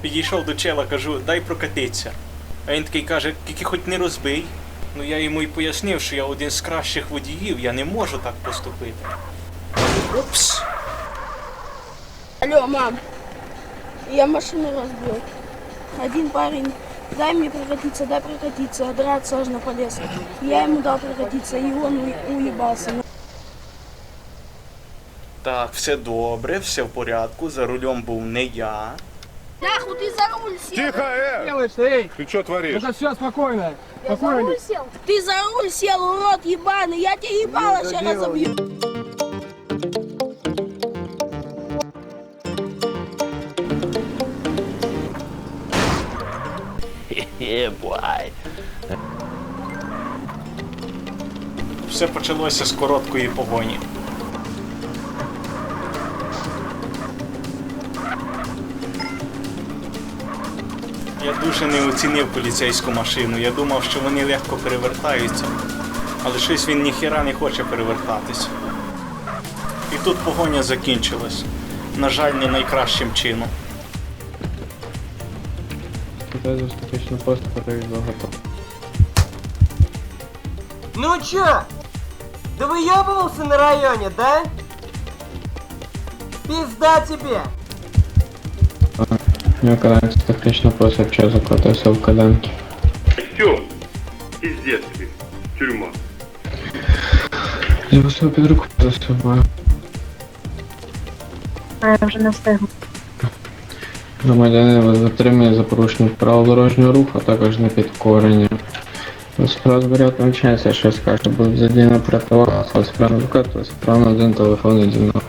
Підійшов до чела, кажу, дай прокатитися. А він такий каже, тільки хоч не розбий. Ну я йому й пояснив, що я один з кращих водіїв, я не можу так поступити. Упс. Алло, мам. Я машину разбил. Один парень, дай мне прокатиться, дай прокатиться, драться аж на полез. Я ему дал прокатиться, и он уебался. Так, все добре, все в порядку. За рулем був не я. Нахуй ты за руль сел! Тихо, э! делаешь ты, эй? Ты что творишь? Это все спокойно. Я за руль сел? Ты за руль сел, урод ебаный! Я тебе ебало сейчас разобью! Все почалося з короткої погоні. Я дуже не оцінив поліцейську машину. Я думав, що вони легко перевертаються. Але щось він ніхіра не хоче перевертатись. І тут погоня закінчилась. На жаль, не найкращим чином. Дай достаточно пост проявил готов. Ну чё? Да выебывался на районе, да? Пизда тебе! Я когда технично пост вообще закрутился в каданке. Все, пиздец тебе, тюрьма. Я выступил під руку за собою. А я вже не встигла. Громадянин затримує за порушення правил дорожнього руху, а також на підкорення. Справа зберігати навчається, що скаже, буде задіяна противага, справа адвоката, справа на один телефонний дзвінок.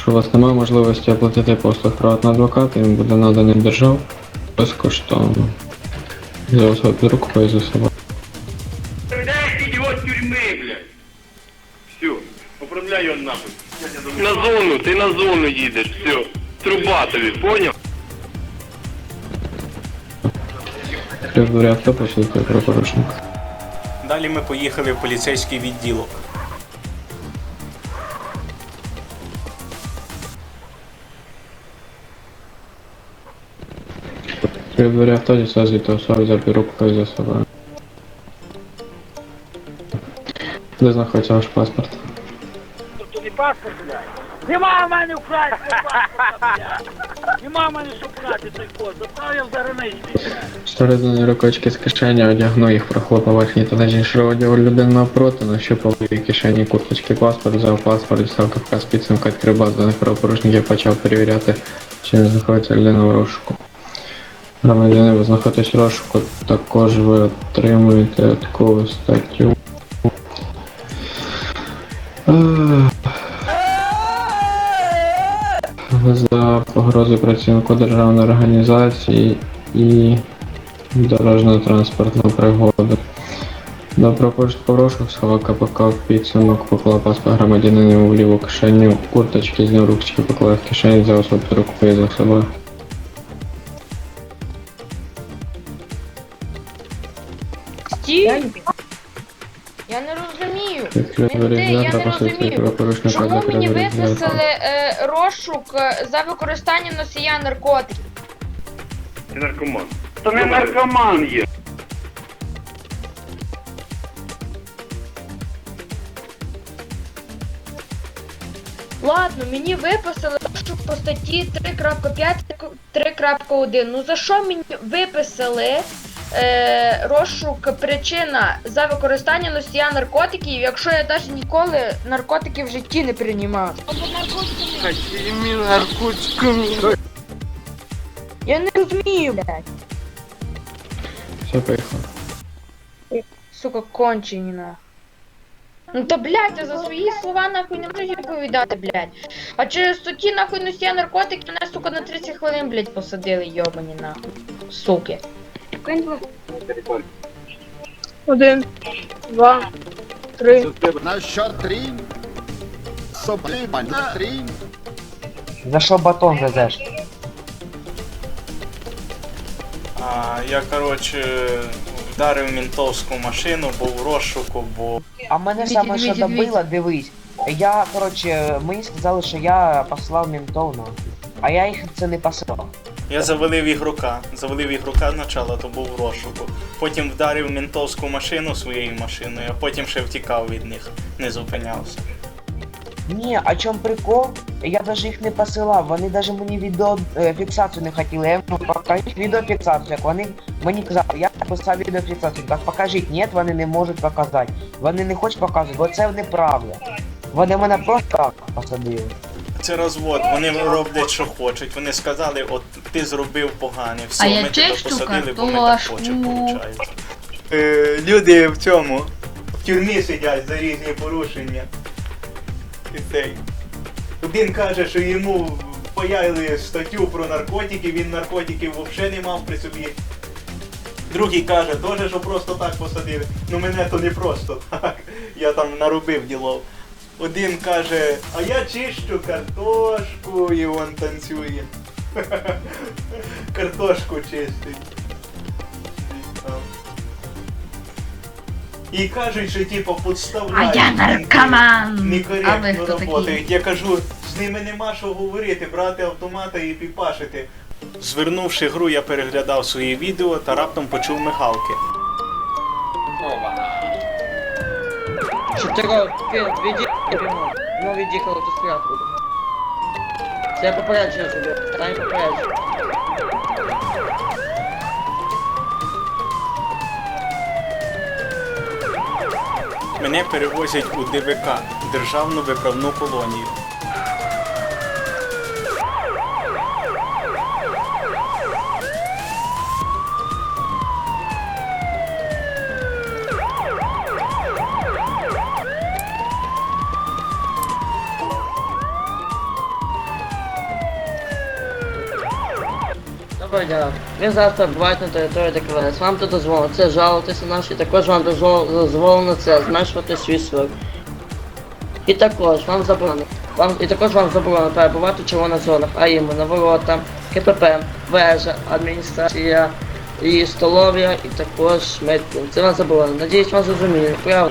Якщо у вас немає можливості оплатити послуг приватного адвоката, він буде наданий держав безкоштовно. Особо під руку повезу з собою. Блядь. Все, управляй ее нахуй. На зону, ты на зону едешь, все. Труба тобі, понял? При дворі авто посвідчує про порушника. Далі ми поїхали в поліцейський відділок. При дворі авто дістається особи за під руку повезу з собою. Де знаходиться ваш паспорт? Нема в мене українського паспорта, блядь. Нема в мене що брати той код. Доставив за границю. Всередині рукочки з кишені одягнув їх, прохлопав верхній та нижній одягу людини навпроти, нащупав у кишені курточки паспорт, взяв паспорт, дістав капка з підсумка, відкрив базу даних правопорушників, почав перевіряти, чи не знаходиться людина в розшуку. Громадяни, ви знаходитесь в розшуку, також ви отримуєте таку статтю. За погрози працівнику державної організації і дорожньо-транспортну пригоду. До прошу сховав КПК в підсумок, поклав паспорт громадянина в ліву кишеню, курточки зняв ручки, поклав в кишені, взяв свою руку за собою. Стій! Я не розумію. Я не розумію. Чому мені виписали е, розшук е, за використання носія наркотиків? Ти наркоман. Та не наркоман є. Ладно, мені виписали розшук по статті 3.5, 3.1. Ну за що мені виписали е, розшук причина за використання носія наркотиків, якщо я навіть ніколи наркотики в житті не приймав? Какими наркотиками? Я не розумію, блядь. Все, поїхав. Сука, кончені нахуй. Ну то блядь, я за свої слова нахуй не можу відповідати, блядь. А через статті нахуй носія наркотики мене, сука, на 30 хвилин, блядь, посадили, йобані нахуй. Суки. Один, два, три. На счет три. Собі, на три. За що батон везеш? А я, коротше, вдарив ментовську машину, був в розшуку, бо А мене Вітя, саме що Вітя, добило, дивись. Я, коротше, мені сказали, що я послав ментов нахуй. А я їх це не послав. Я завалив ігрока. Завалив ігрока спочатку, то був в розшуку. Потім вдарив ментовську машину своєю машиною, а потім ще втікав від них, не зупинявся. Ні, а чому прикол? Я навіть їх не посилав, вони навіть мені відеофіксацію не хотіли. Я ну, покажіть відеофіксацію, як вони мені казали, я писав відеофіксацію. Так покажіть, ні, вони не можуть показати. Вони не хочуть показувати, бо це неправда. Вони мене просто посадили. Це розвод, вони роблять, що хочуть. Вони сказали, от ти зробив погане, все, А ми тебе посадили, бо ми так хочемо, виходить. Е, люди в цьому, в тюрмі сидять за різні порушення. І цей. Один каже, що йому паяли статтю про наркотики, він наркотиків взагалі не мав при собі. Другий каже, теж, що просто так посадили. Ну мене то не просто так. Я там наробив ділов. Один каже, а я чищу картошку, і он танцює. Картошку чистить. І кажуть, що типу підставляють. А я наркоман! Некоректно работають. Я кажу, з ними нема що говорити, брати автомата і піпашити. Звернувши гру, я переглядав свої відео та раптом почув мигалки. Робив? Віді... Ну, від'їхало ту справку. Я попередження зробив. Та й. Мене перевозять у ДВК Державну виправну колонію. Ви зараз перебуваєте на території ДКВС. Вам тут дозволено це жалуватися на нас і також вам дозволено це зменшувати свій срок. І також вам заборонено. Вам, і також вам заборонено перебувати в червоних зонах, а іменно ворота, КПП, вежа, адміністрація, і столов'я, і також медпункт. Це вам заборонено. Надіюсь, вам зрозуміли. Ё-моё.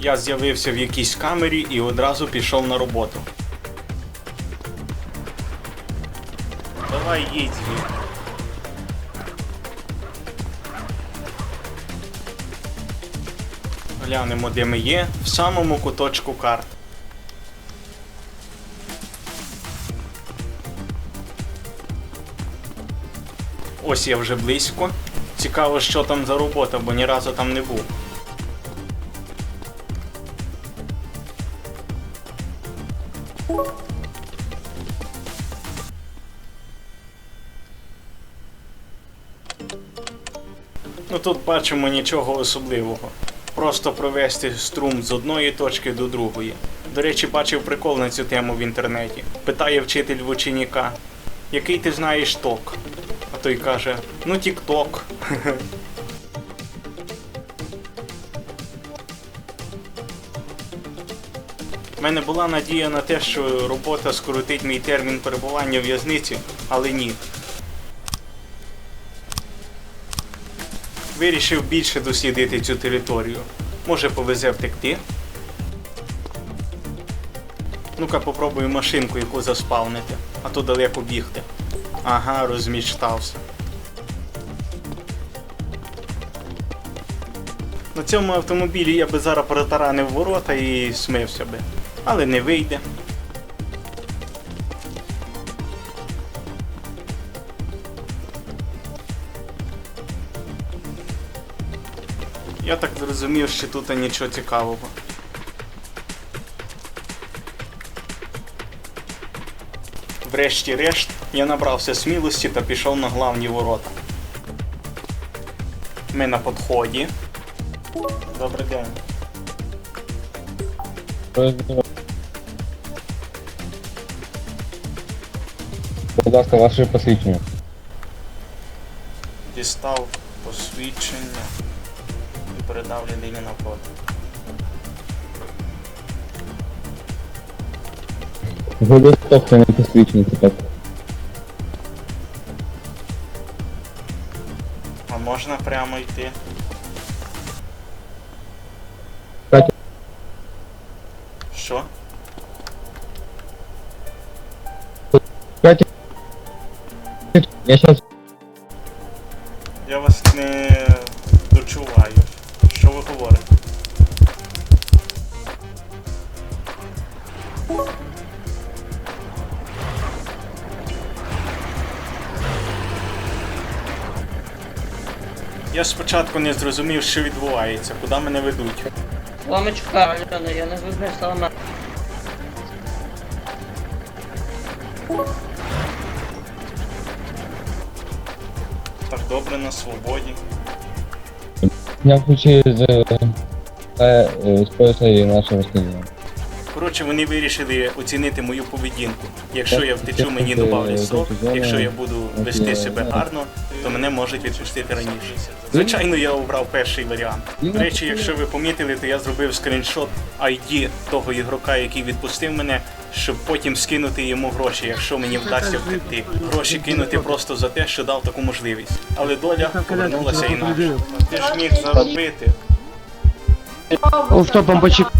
Я з'явився в якійсь камері і одразу пішов на роботу. Давай їдь. Глянемо, де ми є, в самому куточку карт. Ось я вже близько. Цікаво, що там за робота, бо ні разу там не був. Тут бачимо нічого особливого. Просто провести струм з одної точки до другої. До речі, бачив прикол на цю тему в інтернеті. Питає вчитель в ученіка, який ти знаєш ток? А той каже, ну тік-ток. У мене була надія на те, що робота скоротить мій термін перебування в в'язниці, але ні. Вирішив більше дослідити цю територію. Може повезе втекти. Ну-ка попробую машинку яку заспавнити, а то далеко бігти. Ага, розмічтався. На цьому автомобілі я би зараз протаранив ворота і смився би. Але не вийде. Я так зрозумів, що тут нічого цікавого. Врешті-решт, я набрався смілості та пішов на главні ворота. Ми на підході. Добрий день. Будь ласка, ваше посвідчення. Дістав посвідчення передав людині на вход. Годі стохне на посвідченні тепер. А можно прямо идти? Катя. Що? Катя. Я сейчас спочатку не зрозумів, що відбувається, куди мене ведуть. Ламочка, Альона, я не зрозумів саме. Так добре на свободі. я включил способы нашего студента. Коротше, вони вирішили оцінити мою поведінку. Якщо я втечу, мені добавлять срок. Якщо я буду вести себе гарно, то мене можуть відпустити раніше. Звичайно, я обрав перший варіант. До речі, якщо ви помітили, то я зробив скріншот ID того ігрока, який відпустив мене, щоб потім скинути йому гроші, якщо мені вдасться втекти. Гроші кинути просто за те, що дав таку можливість. Але доля повернулася інакше. Ти ж міг заробити. Офтопом почекай.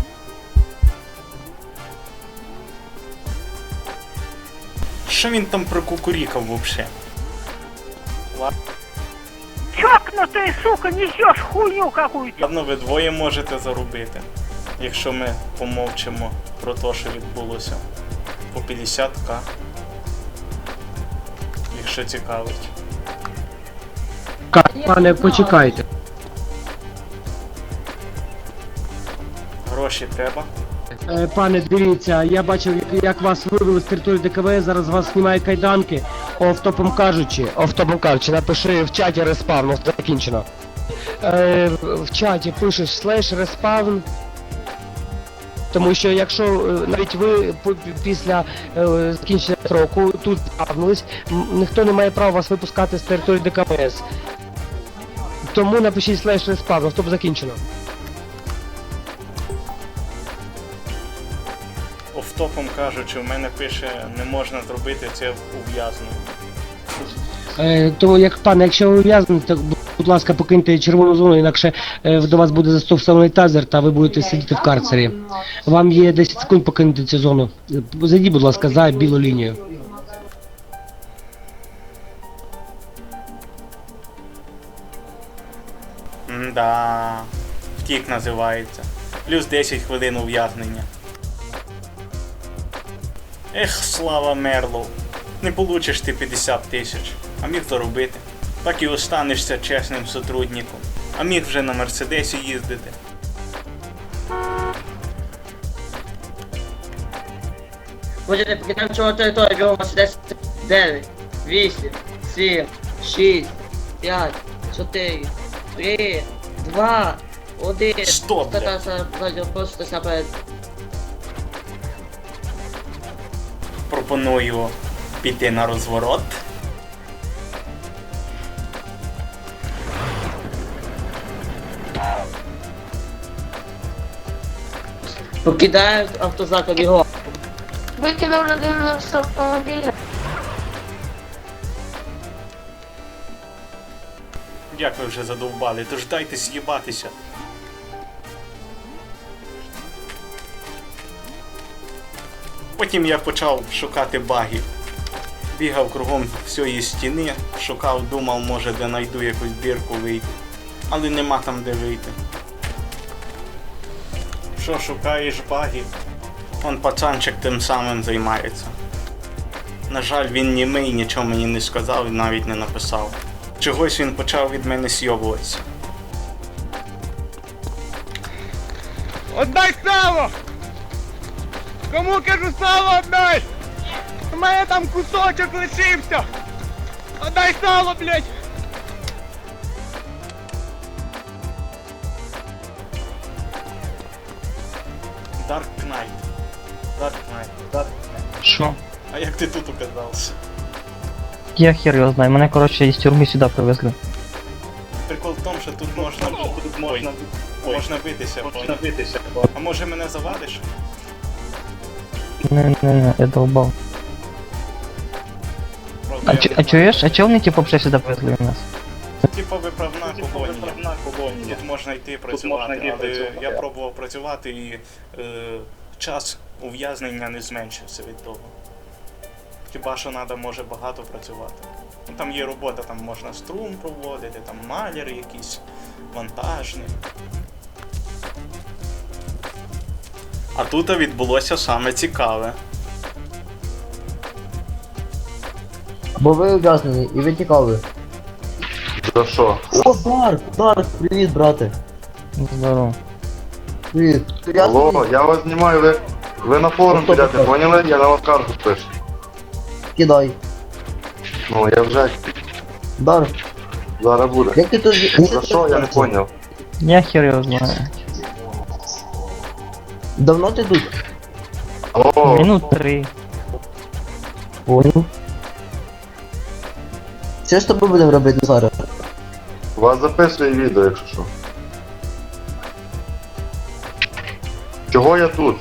Що він там прокукурікав вообще? Чокнутый, сука, несешь хуйню какую-то. Ладно, ви двоє можете заробити, якщо ми помовчимо про те, що відбулося. По 50к. Якщо цікавить. Пане, почекайте. Гроші треба. Е, Пане, дивіться, я бачив, як- як вас вивели з території ДКВ, зараз вас знімають кайданки. Офтопом кажучи, офтопом кажучи, напиши в чаті респавн, закінчено. Е, в чаті пишеш слеш респавн. Тому що якщо е, навіть ви після е, закінчення сроку тут спавнились, ніхто не має права вас випускати з території ДКПС. Тому напишіть слеш респавн, офтоп закінчено. Офтопом кажучи, в мене пише не можна зробити це ув'язнено. Е, то як пане, якщо ви ув'язнені, то будь ласка, покиньте червону зону, інакше е, до вас буде застосований тазер, та ви будете сидіти в карцері. Вам є 10 секунд покинути цю зону. Зайдіть, будь ласка, за білу лінію. Да, втік називається. Плюс 10 хвилин ув'язнення. Ех, слава Мерлоу. Не получиш ти 50 тисяч, а міг заробити. Так і останешся чесним сотрудником. А міг вже на Мерседесі їздити. Будете цього територію, вас 10, 9, 8, 7, 6, 5, 4, 3, 2, 1. Стоп. Статаса радіопостусь наперед. Пропоную піти на розворот. Покидаю автозаку бігом. Викинув людину з автомобіля. Як ви вже задовбали, тож дайте з'їбатися. Потім я почав шукати баги. Бігав кругом всієї стіни, шукав, думав, може де знайду якусь дірку вийти. Але нема там де вийти. Що шукаєш баги? Он пацанчик тим самим займається. На жаль, він німий, нічого мені не сказав і навіть не написав. Чогось він почав від мене сйобуватися. Отдай сало! Кому кажу сало отдай! У мене там кусочок лишився! Отдай сало, блядь! Dark Knight. Dark Knight. Dark Knight. Що? А як ти тут оказався? Я хер його знаю, мене коротше із тюрми сюди привезли. Прикол в тому, що тут можна, тут можна, можна битися. Можна битися. А може мене завадиш? Не, не, не, я долбав. А, не а знаю. а чого вони типу взагалі сюди привезли нас? Типа виправна колонія. Тут можна йти працювати, але я пробував працювати і е, час ув'язнення не зменшився від того. Хіба що треба може багато працювати. Ну, Там є робота, там можна струм проводити, там маляр якийсь, вантажний. А тут відбулося саме цікаве. Бо ви ув'язнені і ви тікали. За що? О, Дарк! Дарк, привіт, брате. Здорово. Привіт. Ти Алло, ув'язнений? я вас знімаю, ви, ви на форум Хто підете, таке? поняли? Я на вас карту пишу. Кидай. Ну, я вже Дарк, зараз буде. як ти тут... За що, я не поняв. Я хер його знаю. Давно ти тут? Минут три. Понял. Що з тобою будемо робити зараз? вас записує відео, якщо що. Чого я тут?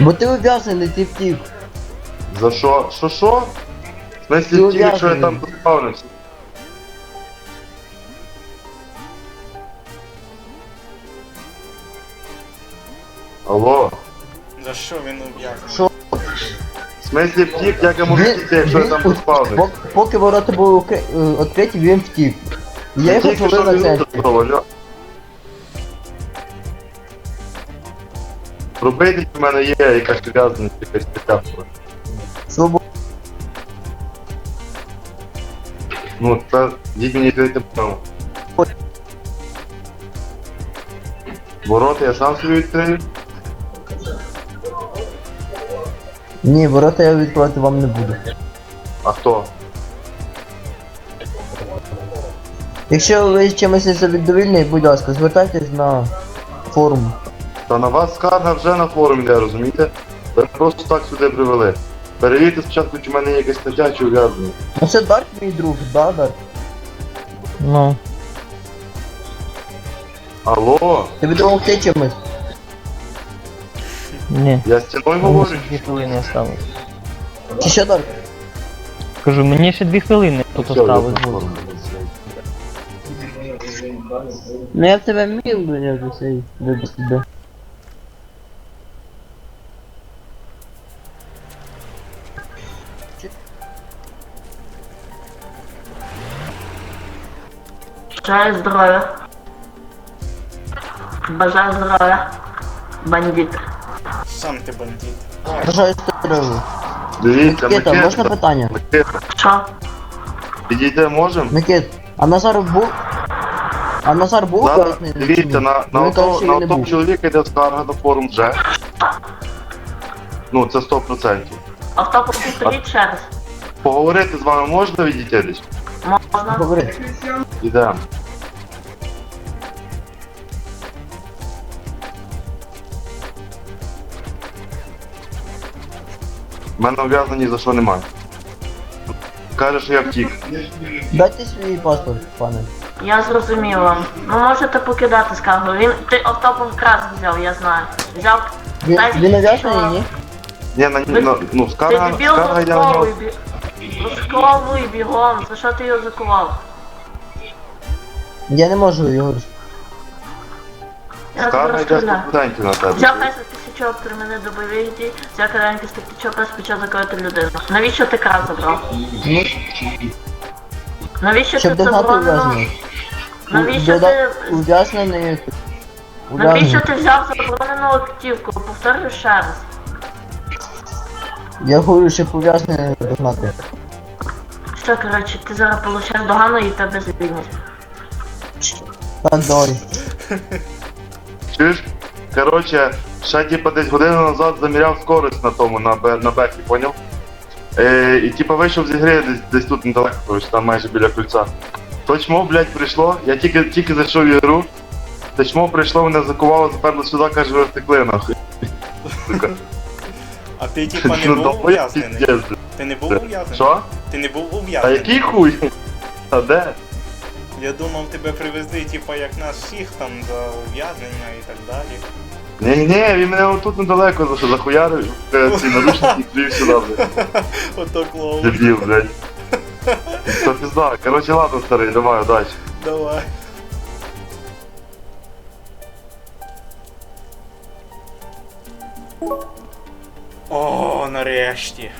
Бо ти ув'язнений, ти втік. За що? Що що? В Ти смислі ті, якщо я ув'язнений. там поставився. Що він ув'язнений? Що? в смислі втік, як я можу втікти, якщо я там поставився? пок- Поки ворота були укри- е, відкриті, він втік. Я його Тільки на він центрі. алло. Робити в мене є якась пов'язаність, якась така. Свобода. Ну, це діть мені відкрити право. Ворота я сам собі відкрию. Ні, ворота я відкривати вам не буду. А хто? Якщо ви чимось не задовільний, будь ласка, звертайтесь на форум. Та на вас скарга вже на форумі, йде, розумієте? Ви просто так сюди привели. Перевірте спочатку, чи в мене є якась стаття чи ув'язнення. Ну це Дарк мій друг, да, Дарк? Ну, Алло, Тобі допомогти чимось? ні. я з стіною Мені говорю. ще дві хвилини осталось. Чи що, Дарк? Кажу, мені ще дві хвилини тут Все, я осталось на буде. форумі. Ну я в тебе міг би я вже цей вибити би. Бажаю здоров'я. Бажаю здоров'я. Бандит. Сам ти бандит. Бажаю здоров'я. Дивіться, Микита, можна Микита, питання? Микита, Що? підійти можемо? Микит, а Назар був... А Назар був корисний? дивіться, на, на, Він каже, ото, що на він не того був. чоловіка йде скарга на форум вже. Ну, це 100%. А хто повторіть ще раз? Поговорити з вами можна відійти десь? Можна? Говори. Ідемо. У мене ув'язнені за що немає. Каже, що я втік. Дайте свій паспорт, пане. Я зрозуміла. Ну можете покидати скаргу. Він ти автопом крас взяв, я знаю. Взяв. Він, Дай він ув'язнений, ні? Ні, на, Ви- на, ну, Ти скарга, дебіл скарга йде на нього. засковуй бі... Засковуй бігом. За що ти його закував? Я не можу його. Я Скарга йде розстріляю. 100% на тебе. Взяв 10 тисяч при мене добові йти, взяв киданки з тисячок почав закрити людину. Навіщо ти крас забрав? Ну, Навіщо щоб ти догнати заборонено? ув'язнених. Навіщо Дода- ти... Ув'язнений... Навіщо Ув'язнений. ти взяв заборонену активку? Повторюю ще раз. Я говорю, щоб ув'язнений догнати. Що, коротше, ти зараз получаєш догану і тебе звільнять. Так, давай. Чуєш? Коротше, ще типа десь годину назад заміряв скорость на тому, на, бе- на бекі, поняв? Е, і типа вийшов з ігри десь, десь тут недалеко, коротше, там майже біля кольця. То чмо, блядь, прийшло, я тільки, тільки зайшов в ігру, то чмо прийшло, мене закувало, заперло сюди, каже, ви втекли нахуй. Сука. А ти типа не Ну, був довбоєб ув'язнений? піздець. Ти не був ув'язнений? Що? Ти не був А ув'язнений? який хуй? А де? Я думав, тебе привезли, типа, як нас всіх там за ув'язнення і так далі. Ні, ні, він мене отут недалеко за захуярив, е, ці наручники плів сюди, блядь. Ото клоун. Дебіл, блядь. Це пізда. Коротше, ладно, старий, давай, удачі. Давай. О, нарешті.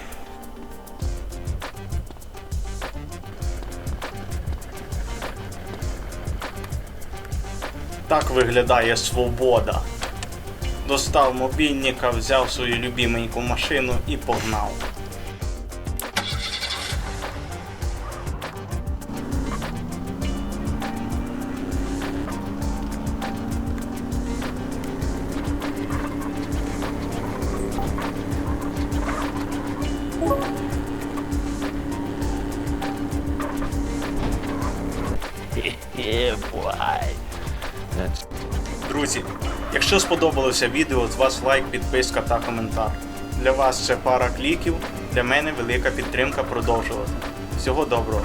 Так виглядає свобода. Достав мобільника, взяв свою любименьку машину і погнав. Якщо сподобалося відео, з вас лайк, підписка та коментар. Для вас це пара кліків, для мене велика підтримка продовжувати. Всього доброго.